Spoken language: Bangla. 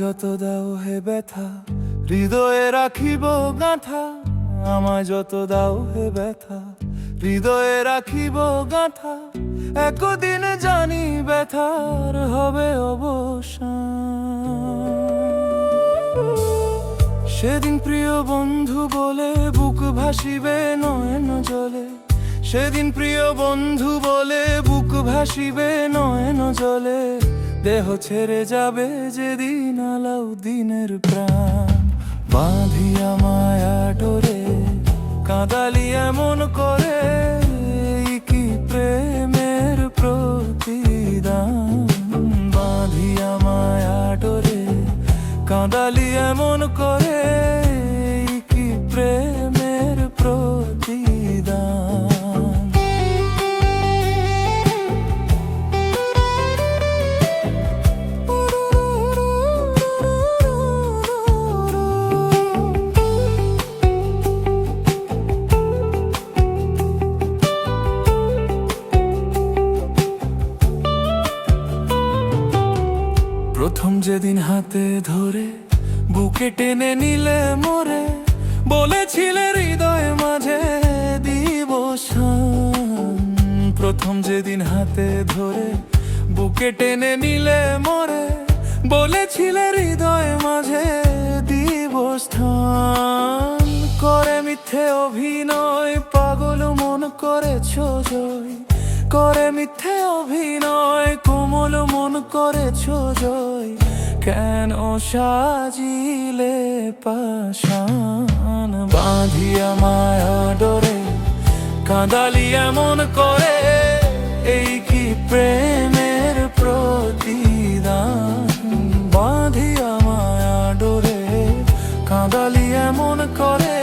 যত দাও হে ব্যথা, হৃদয়ে রাখিব গাঁথা, আমায় যত দাও হে ব্যথা, হৃদয়ে রাখিব গাঁথা, একদিন জানি ব্যথার হবে অবসান। সেদিন প্রিয় বন্ধু বলে বুক ভাসিবে নয়ন জলে, সেদিন প্রিয় বন্ধু বলে বুক ভাসিবে নয়ন জলে দেহ ছেড়ে যাবে যেদিন আলাউ দিনের প্রাণ। বাঁধিয়া মায়া ডোরে কাঁদালি এমন করে, কি প্রেমের প্রতিদান। বাঁধিয়া মায়া ডোরে কাঁদালি প্রথম যেদিন হাতে ধরে বুকে টেনে নিলে মোরে, বলেছিলে হৃদয় মাঝে দিব প্রথম যেদিন হাতে ধরে বুকে টেনে নিলে মোরে, বলেছিলে হৃদয় মাঝে দিব করে মিথ্যে অভিনয় পাগল মন করেছ জয়। করে মিথ্যে অভিনয়, কোমল মন করেছ জয়। কেন সাজিলে পাশান বাঁধিয়া মায়া ডরে, কাঁদালি এমন করে, এই কি প্রেমের প্রতিদান? বাঁধিয়া মায়া ডরে, কাঁদালি এমন করে